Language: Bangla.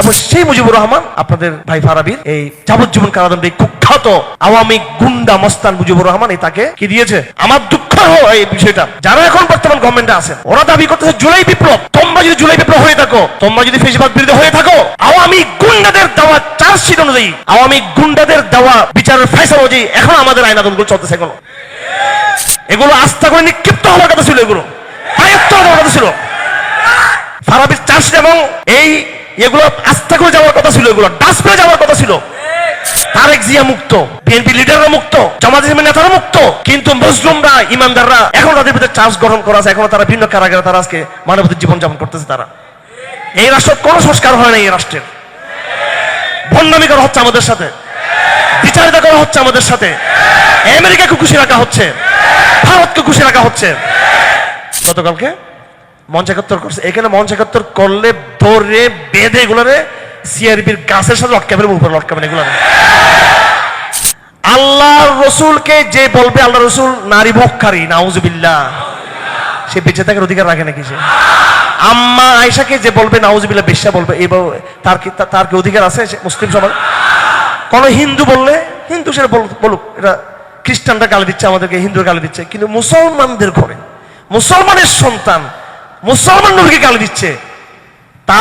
এবং সেই মুজিবুর রহমান, আপনাদের ভাই ফারাবির, এই যাবজ্জীবন কারাদণ্ড কুখ্যাত আওয়ামী গুন্ডা মস্তান মুজিবুর রহমান, এই তাকে কি দিয়েছে? আমার দুঃখ এই বিষয়টা। যারা এখন বর্তমান গভর্নমেন্টে আছেন, ওরা দাবি করতেছে জুলাই বিপ্লব। তোমরা যদি জুলাই বিপ্লব হয়ে থাকো, তোমরা যদি ফেসবাদ বিরোধী হয়ে থাকো, আওয়ামী গুন্ডাদের দেওয়া চার্জশিট অনুযায়ী, আওয়ামী গুন্ডাদের দেওয়া বিচারের ফেসলা অনুযায়ী, এখন আমাদের আইন আদমগুলো চলতেছে এগুলো। এগুলো আস্থা করে নিক্ষিপ্ত হওয়ার কথা ছিল এগুলো। আয়ত্ত হওয়ার কথা ছিল। ফারাবির চাষ এবং এই এগুলো আস্থা করে যাওয়ার কথা ছিল এগুলো। ডাস্টবিনে যাওয়ার কথা ছিল। তারেক জিয়া মুক্ত, বিএনপি লিডাররা মুক্ত, জামাত নেতারা মুক্ত। কিন্তু মুসলিমরা, ইমানদাররা এখন তাদের ভিতরে চার্জ গ্রহণ করা আছে। এখনও তারা ভিন্ন কারাগারে তারা আজকে মানবতার জীবন যাপন করতেছে তারা। এই রাষ্ট্র সংস্কার হয় না এই রাষ্ট্রের। করা হচ্ছে আমাদের সাথে। বিচারিতা করা হচ্ছে আমাদের সাথে। আমেরিকাকে খুশি রাখা হচ্ছে। ভারতকে খুশি রাখা হচ্ছে। গতকালকে মঞ্চ একাত্তর করছে। এখানে মঞ্চ একাত্তর করলে ধরে বেঁধে এগুলোরে সিআরবির গাছের সাথে লটকাবেন উপরে লটকাবেন এগুলো আল্লাহ রসুলকে যে বলবে, আল্লাহ রসুল নারী ভোগকারী, নাউজুবিল্লাহ। সে বেঁচে থাকার অধিকার রাখে নাকি সে? আম্মা আয়সাকে যে বলবে, নাউজুবিল্লাহ, বেশ্যা বলবে এই বল- তার কি তার কি অধিকার আছে মুসলিম সমাজ? কোন হিন্দু বললে, হিন্দু সেটা বল- বলুক এটা খ্রিস্টানরা গালি দিচ্ছে, আমাদেরকে হিন্দুরা গালি দিচ্ছে, কিন্তু মুসলমানদের ঘরে, মুসলমানের সন্তান, মুসলমান নবীকে গালি দিচ্ছে